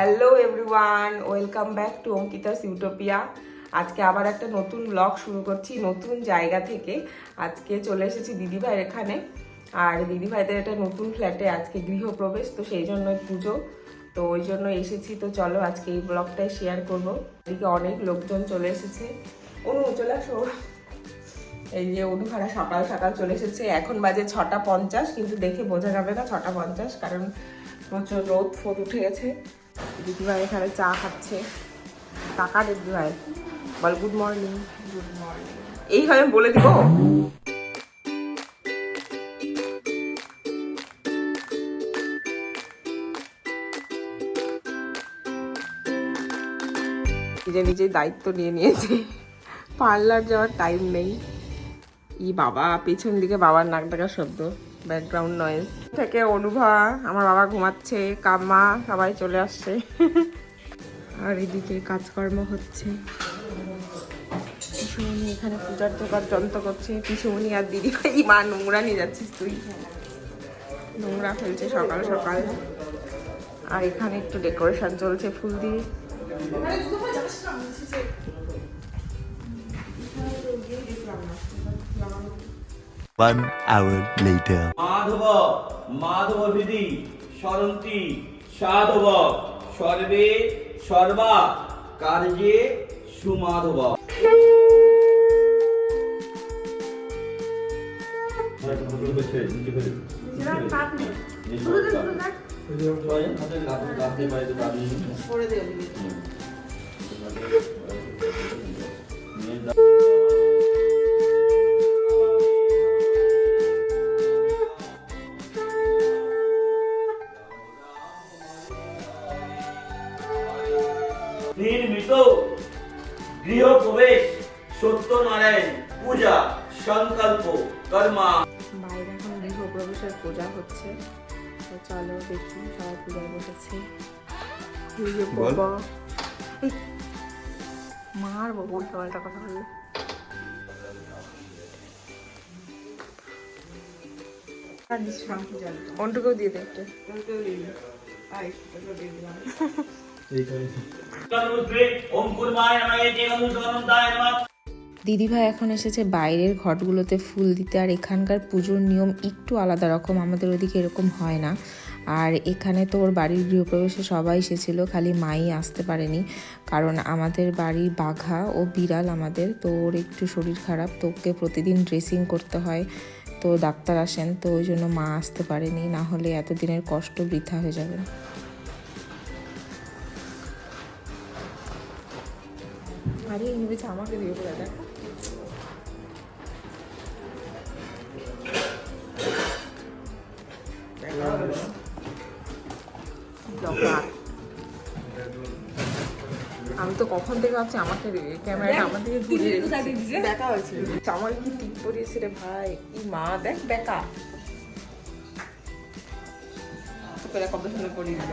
Hello everyone, welcome back to Ankita's utopia. আজকে আবার একটা নতুন ব্লগ শুরু করছি, নতুন জায়গা থেকে। আজকে চলে এসেছি দিদিভাইয়ের এখানে। আর দিদিভাইদের একটা নতুন ফ্ল্যাটে আজকে গৃহপ্রবেশ, তো সেই জন্যই পুজো। তো ওই জন্য এসেছি, তো চলো আজকে এই ব্লগটাই শেয়ার করব। এদিকে অনেক লোকজন চলে এসেছে। অনু, চলে আসো। এই যে অনুভারা সকাল সকাল চলে এসেছে। এখন বাজে ছটা পঞ্চাশ, কিন্তু দেখে বোঝা যাবে না ছটা পঞ্চাশ, কারণ প্রচুর রোদ, ফোদ উঠে গেছে। দিদিভাই এখানে চা খাচ্ছে। টাকা দিদিভাই বল গুড মর্নিং গুড মর্নিং এইভাবে বলে দিব? নিজে নিজে দায়িত্ব নিয়ে নিয়েছে। পার্লার যাওয়ার টাইম নেই। ই বাবা, পেছন দিকে বাবার নাক ডাকা শব্দ। ব্যাকগ্রাউন্ড নয়েজ থেকে অনুভা, আমার বাবা ঘুমাচ্ছে, কাম্মা, সবাই চলে আসছে। আর এদিকে কাজকর্ম হচ্ছে। এখানে পূজার জোগাড় যন্ত্র করছে। পিসুমণি আর দিদি ভাই মা, নোংরা নিয়ে যাচ্ছিস তুই। নোংরা ফেলছে সকাল সকাল। আর এখানে একটু ডেকোরেশন চলছে ফুল দিয়ে। One hour later. Madhav Madhav বিধি সরন্তি সাধব সর্বে সর্বা কার্যে সুমাধব। হচ্ছে তো চলো দেখি সবাই পূজায় বসেছে। যে বাবা। উল্টো কথা বললে। অন্টুকেও দিয়ে দে একটু। ওম কুর্মায় নমঃ দেবনুদায় নমঃ। দিদিভাই এখন এসেছে বাইরের ঘটগুলোতে ফুল দিতে, আর এখানকার পুজোর নিয়ম একটু আলাদা রকম, আমাদের ওদিকে এরকম হয় না। আর এখানে তো ওর বাড়ির গৃহপ্রবেশে সবাই এসেছিল, খালি মাই আসতে পারেনি, কারণ আমাদের বাড়ি বাঘা ও বিড়াল আমাদের, তো ওর একটু শরীর খারাপ, তো ওকে প্রতিদিন ড্রেসিং করতে হয়, তো ডাক্তার আসেন, তো ওই জন্য মা আসতে পারেনি, না হলে এতদিনের কষ্ট বৃথা হয়ে যাবে। আরে আমাকে দিয়ে দেখো। কখন থেকে ভাবছি? আমাকে ক্যামেরাটা আমার দিকে ঘুরিয়ে দেখা হয়েছে। আমার কি টিপ পরিয়েছে রে ভাই? ই মা দেখ বেকা। তোকে কত সুন্দর পরিয়ে দিল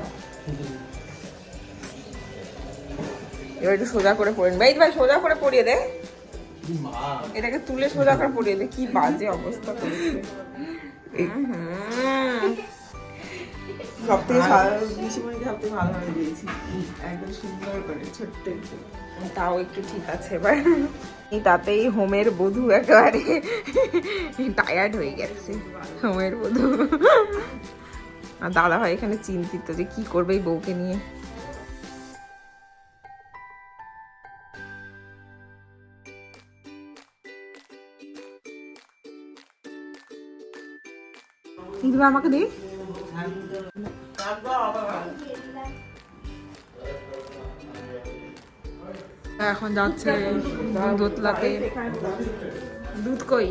এবার একটু সোজা করে পড়ে ভাই ভাই সোজা করে পড়িয়ে দে। এটাকে তুলে সোজা করে পড়িয়ে দে। কি বাজে অবস্থা করেছে। সব থেকে পিসিমণিকে সব থেকে ভালোভাবে দিয়েছি একদম সুন্দর করে ছোট্ট একটু। তাও একটু ঠিক আছে এবার। তাতেই হোমের বধূ একেবারে টায়ার্ড হয়ে গেছে হোমের বধূ। আর দাদা ভাই এখানে চিন্তিত যে কি করবে এই বউকে নিয়ে। আমাকে দি। এখন যাচ্ছে দুধ উতলাতে দুধ কই?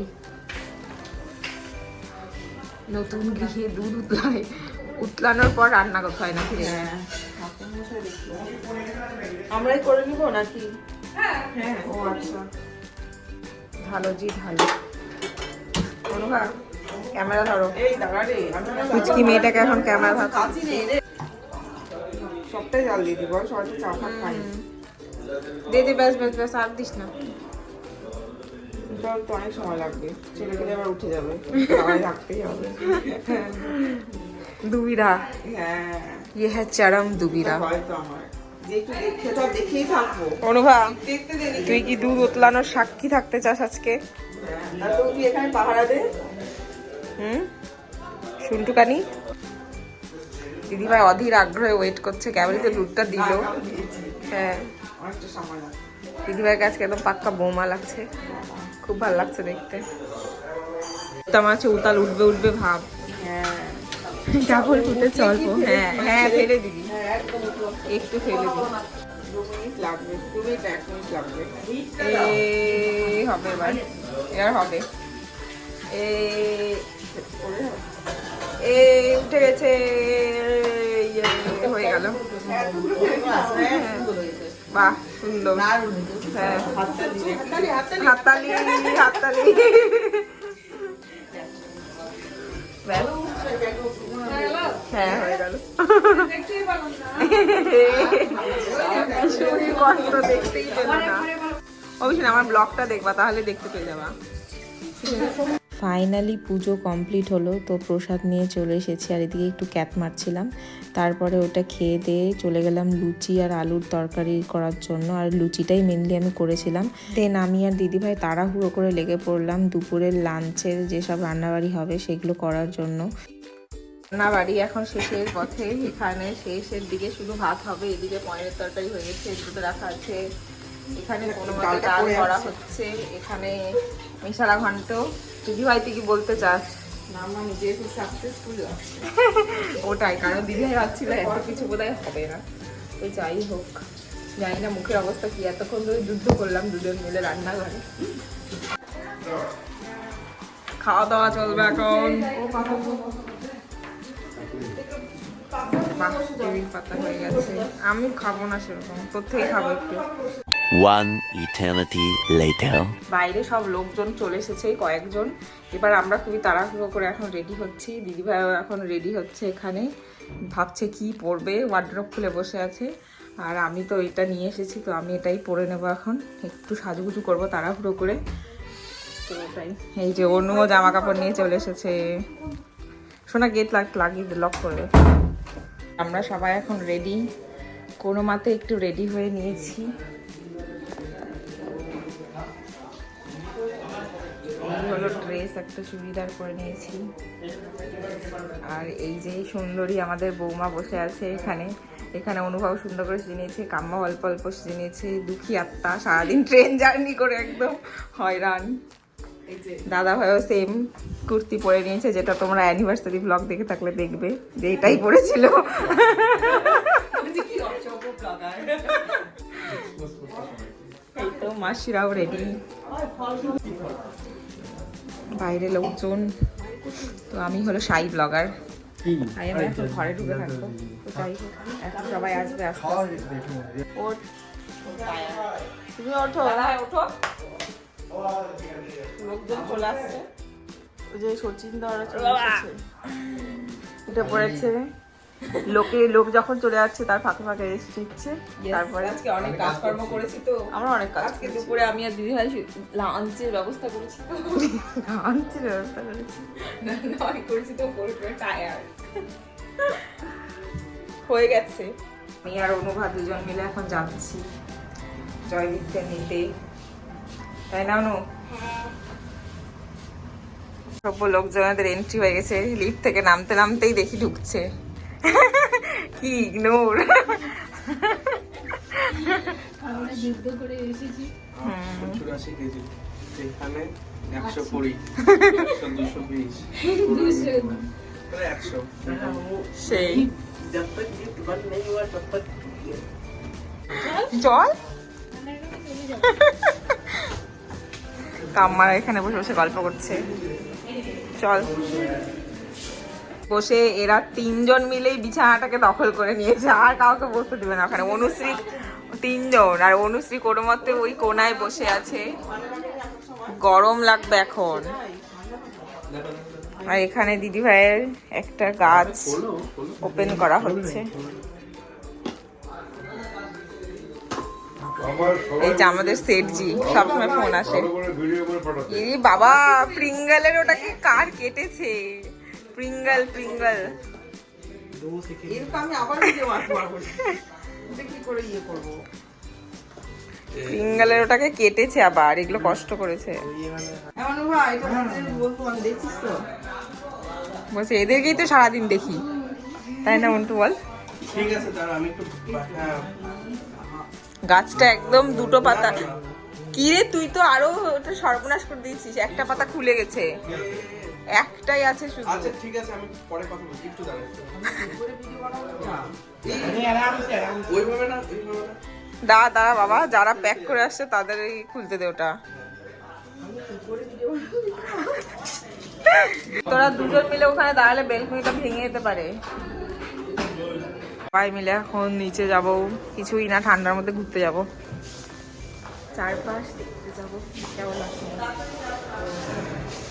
নতুন গৃহে দুধ উতলায়। উতলানোর পর রান্না করতে হয় নাকি? রে? আমরাই করে নিব নাকি? হ্যাঁ। ও আচ্ছা। ভালো জি ভালো। ক্যামেরা ধরো। কুচকি মেয়েটাকে এখন ক্যামেরা ধরো। সবটাই জল দিয়ে দিব সবাই চা ভাত খাই দে দে ব্যাস ব্যাস ব্যাস আর দিস না। তো অনেক সময় লাগবে। ছেলে পেলে আবার উঠে যাবে। রাখতেই হবে। দুইরা হ্যাঁ। ये है চরম দুবিরা। হয়তো আমার। অনুভা তুই কি দুধ উতলানোর সাক্ষী থাকতে চাস আজকে? আর তুই এখানে পাহারা দে। হুম? শুনটুকানি দিদিভাই অধীর আগ্রহে ওয়েট করছে কেবলই তো দুধটা দিল। হ্যাঁ। লাগে আজকে একদম পাক্কা বোমা লাগছে। খুব ভালো লাগছে দেখতে। তো আমার হচ্ছে উতাল উঠবে উঠবে ভাব। হ্যাঁ। ডাবল ফুটে চলবো হ্যাঁ হ্যাঁ ফেলে দিবি। হ্যাঁ একটু ফেলে দিবি। লাগবে হবে এবার। এবার হবে। উঠে গেছে ইয়ে, হয়ে গেল বাহ সুন্দর হ্যাঁ হাততালি হাততালি। হ্যাঁ হয়ে কষ্ট না অবশ্যই আমার ব্লগটা দেখবা তাহলে দেখতে পেয়ে যাবা ফাইনালি পুজো কমপ্লিট হলো তো প্রসাদ নিয়ে চলে এসেছি আর এদিকে একটু ক্যাপ মারছিলাম। তারপরে ওটা খেয়ে দিয়ে চলে গেলাম লুচি আর আলুর তরকারি করার জন্য আর লুচিটাই মেনলি আমি করেছিলাম। দেন আমি আর দিদিভাই তাড়াহুড়ো করে লেগে পড়লাম দুপুরের লাঞ্চের যেসব রান্নাবাড়ি হবে সেগুলো করার জন্য। রান্না বাড়ি এখন শেষের পথে এখানে শেষের দিকে শুধু ভাত হবে এদিকে পনিরের তরকারি হয়ে গেছে এদিকে রাখা আছে। এখানে কোনো ডাল করা হচ্ছে এখানে মিশালা ঘন্ট দিদি ভাই তুই কি বলতে চাস? ওটাই কারণ ভাবছিল এত কিছু বোধহয় হবে না। তো যাই হোক জানি না মুখের অবস্থা কি এতক্ষণ ধরে যুদ্ধ করলাম দুজন মিলে রান্নাঘরে। খাওয়া দাওয়া চলবে এখন। পাতা হয়ে গেছে। আমি খাব না সেরকম তোর থেকে খাব একটু। One eternity later. বাইরে সব লোকজন চলে এসেছে কয়েকজন। এবার আমরা খুবই তাড়াহুড়ো করে এখন রেডি হচ্ছি। দিদিভাইও এখন রেডি হচ্ছে এখানে। ভাবছে কি পরবে ওয়ার্ড্রপ খুলে বসে আছে। আর আমি তো এটা নিয়ে এসেছি, তো আমি এটাই পরে নেব এখন। একটু সাজুগুজু করব তাড়াহুড়ো করে। তো ওটাই এই যে অন্যও জামা কাপড় নিয়ে চলে এসেছে। শোনা গেট লাগ লাগিয়ে লক করবে আমরা সবাই এখন রেডি কোনো মাতে একটু রেডি হয়ে নিয়েছি। এই হলো ড্রেস একটা চুড়িদার করে নিয়েছি। আর এই যে সুন্দরী আমাদের বৌমা বসে আছে এখানে। এখানে অনুভব সুন্দর করে সিজে কাম্মা অল্প অল্প সিজে নিয়েছে, দুঃখী আত্মা, সারাদিন ট্রেন জার্নি করে একদম হয়রান। দাদা ভাইও সেম কুর্তি পরে নিয়েছে, যেটা তোমরা অ্যানিভার্সারি ব্লগ দেখে থাকলে দেখবে, যে এটাই পরেছিল। তো মাসিরাও রেডি বাইরে লোকজন। তো আমি হলো সাই ব্লগার তাই আমি এখন ঘরে ঢুকে থাকব। তো যাই হোক এখন সবাই আসবে আস্তে আস্তে। তুমি ওঠো। ওঠো। লোকজন চলে আসছে। ওই যে সচিন দাওয়ারা চলে এসেছে। উঠে পড়েছে। লোকে লোক যখন চলে যাচ্ছে তার ফাঁকে ফাঁকে রেস্ট নিচ্ছে তারপরে আজকে অনেক কাজকর্ম করেছি। তো। আমরা অনেক কাজ আজকে দুপুরে আমি আর দিদি ভাই লাঞ্চের ব্যবস্থা করেছি তো। আনছি ব্যবস্থা করেছি। নয় করেছি তো পরে পরে টায়ার হয়ে গেছে। আমি আর অনুভা দুজন মিলে এখন যাচ্ছি। জয়দীপকে নিতে। তাই না অনু? সভ্য লোকজনদের এন্ট্রি হয়ে গেছে। লিফট থেকে নামতে নামতেই দেখি ঢুকছে। কি ইগনোর চুরাশি কেজি এখানে একশো কুড়ি একশো দুশো বিশ। একশো। সেই। জল? কাম্মারা এখানে বসে বসে গল্প করছে। চল। বসে এরা তিনজন মিলেই বিছানাটাকে দখল করে নিয়েছে। আর কাউকে বসতে দিবে না ওখানে। অনুশ্রী তিনজন। আর অনুশ্রী কোনো মতে ওই কোনায় বসে আছে। গরম লাগবে এখন। আর এখানে দিদি ভাইয়ের একটা গাছ ওপেন করা হচ্ছে। এই যে আমাদের সেটজি সবসময় ফোন আসে। এই বাবা, প্রিঙ্গলের ওটাকে কার কেটেছে? প্রিঙ্গল প্রিঙ্গল আমি আবার কি করে ইয়ে করব? ওটাকে কেটেছে আবার এগুলো কষ্ট করেছে। তো বলছে এদেরকেই তো সারাদিন দেখি। তাই না মন্টু বল? ঠিক আছে আমি একটু হ্যাঁ। গাছটা একদম দুটো পাতা। কি রে তুই তো আরও ওটা সর্বনাশ করে দিয়েছিস। একটা পাতা খুলে গেছে। একটাই আছে শুধু। আচ্ছা ঠিক আছে আমি পরে কথা বলছি একটু দাঁড়া ওইভাবে না ওইভাবে না? দাঁড়া দাঁড়া বাবা যারা প্যাক করে আসছে তাদেরই খুলতে দে ওটা। তোরা দুজন মিলে ওখানে দাঁড়ালে বেলকুনিটা ভেঙে যেতে পারে। সবাই মিলে এখন নিচে যাব কিছুই না ঠান্ডার মধ্যে ঘুরতে যাব। চারপাশ দেখতে যাব কেমন লাগছে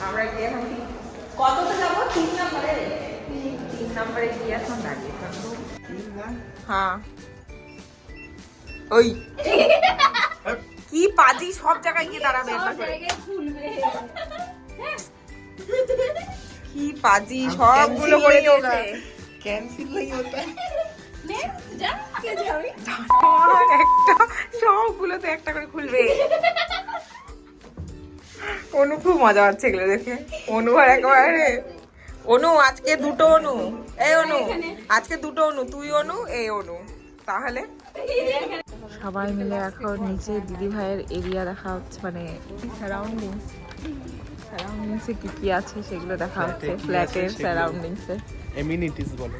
আমরা গিয়ে এখন হ্যাঁ ওই কি পাজি সব জায়গায় গিয়ে দাঁড়াবে কি পাজি সবগুলো করে ক্যান্সেল একটা একটা করে খুলবে অনু খুব মজা হচ্ছে এগুলো দেখে। অনু আর একেবারে অনু আজকে দুটো অনু। এই অনু আজকে দুটো অনু তুই অনু এই অনু। তাহলে? সবাই মিলে এখন নিচে দিদি ভাইয়ের এরিয়া দেখা হচ্ছে মানে সারাউন্ডিংস সারাউন্ডিংসে কি কি আছে সেগুলো দেখা হচ্ছে ফ্ল্যাটের সারাউন্ডিংসে এমিনিটিস বলে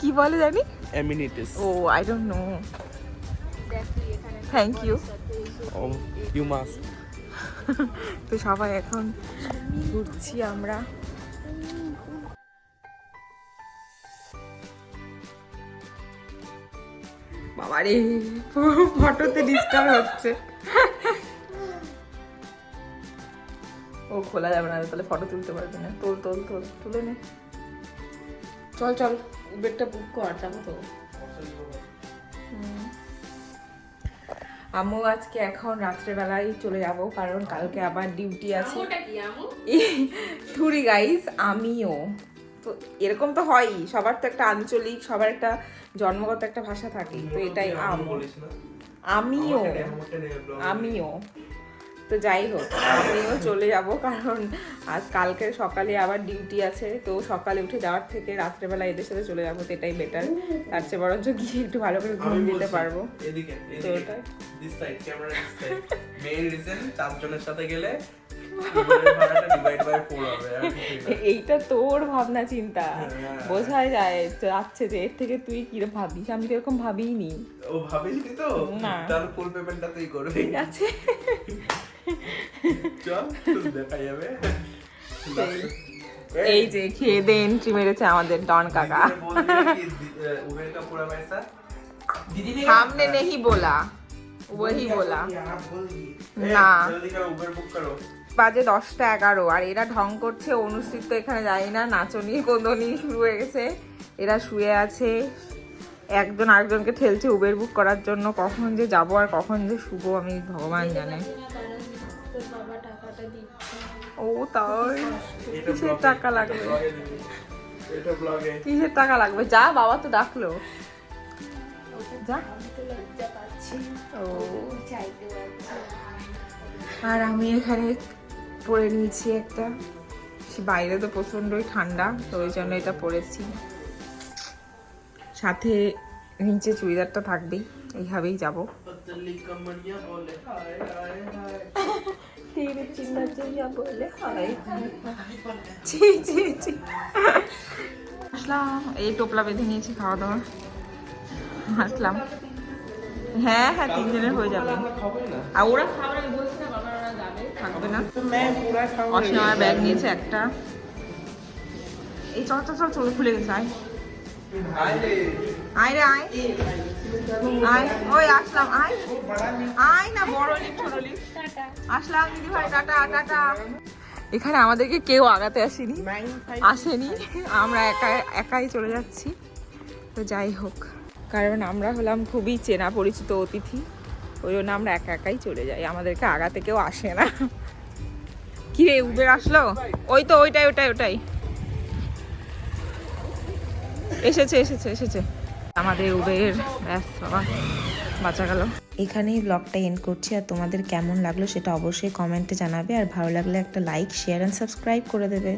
কি বলে জানি? Amenities O I don't know thank you you must তো সবাই এখন ঘুরছি আমরা। বাবারে ফটোতে ডিস্টার্ব হচ্ছে। ও খোলা যাবে না, তাহলে ফটো তুলতে পারবি না। তোল তোল তোল, তুলে নে। চল চল উবেরটা বুক কর, যাব তো। আম্মু আজকে এখন রাত্রেবেলায় চলে যাব কারণ কালকে আবার ডিউটি আছে। ঠুরি গাইস আমিও। তো এরকম তো হয়ই সবার তো একটা আঞ্চলিক সবার একটা জন্মগত একটা ভাষা থাকে তো এটাই আম। আমিও। আমিও। তো যাই হোক আমিও চলে যাব কারণ আজ কালকে সকালে আবার ডিউটি আছে তো সকালে উঠে যাওয়ার থেকে রাত্রেবেলা এদের সাথে চলে যাব তো এটাই বেটার তার চেয়ে বরঞ্চ গিয়ে একটু ভালো করে ঘুম দিতে পারব। তো ওটাই। This side camera this side main reason চারজনের সাথে গেলে উবেরের ভাড়াটা ডিভাইড বাই 4 হবে আর কিছুই না। এইটা তোর ভাবনা চিন্তা হ্যাঁ। বোঝাই যায় যাচ্ছে যে এর থেকে তুই কি ভাবিস আমি তো এরকম ভাবিই নি ও ভাবিসনি তো না। তার ফুল পেমেন্টটা তুই করবি ঠিক আছে চল দেখা যাবে এই যে খেয়ে দে এন্ট্রি মেরেছে আমাদের ডন কাকা उबेर का पूरा पैसा সামনে নেহি बोला ওহি বলা। না। বাজে দশটা এগারো আর এরা ঢং করছে অনুষ্ঠিত এখানে যাই না নাচনি কোদনি শুরু হয়ে গেছে। এরা শুয়ে আছে। একজন আরেকজনকে ঠেলছে উবের বুক করার জন্য কখন যে যাব আর কখন যে শুভ আমি ভগবান জানে। ও তাই? কিসের টাকা লাগবে? কিসের টাকা লাগবে? যা বাবা তো ডাকলো। আর আমি এখানে পরে নিয়েছি একটা। বাইরে তো প্রচণ্ডই ঠান্ডা, তো ওই জন্য এটা পরেছি। সাথে নিচে চুড়িদারটা থাকবেই, এইভাবেই যাব। আসলাম, এই টোপলা বেঁধে নিয়েছি খাওয়া দাওয়া। হাঁটলাম হ্যাঁ হ্যাঁ তিনজনের হয়ে যাবে। আর ওরা থাকবে না। অসীম ব্যাগ নিয়েছে একটা। এই চল চল চল, চলে, খুলে গেছে, আয়। আয় রে, আয়। আয়, ওই আসলাম, আয়। আয় না, বড় আসলাম, দিদি ভাই এখানে আমাদেরকে কেউ আগাতে আসেনি। আসেনি। আমরা একাই চলে যাচ্ছি। তো যাই হোক। কারণ আমরা হলাম খুবই চেনা পরিচিত অতিথি, ওই জন্য আমরা একা একাই চলে যাই, আমাদেরকে আগাতে কেউ আসে না। কি রে উবের আসলো? ওই তো, ওইটাই ওটাই ওটাই এসেছে এসেছে এসেছে। আমাদের উবের, ব্যাস, বাবা, বাঁচা গেল। এখানেই ব্লগটা এন্ড করছি, আর তোমাদের কেমন লাগল সেটা অবশ্যই কমেন্টে জানাবে, আর ভালো লাগলে একটা লাইক শেয়ার অ্যান্ড সাবস্ক্রাইব করে দেবে।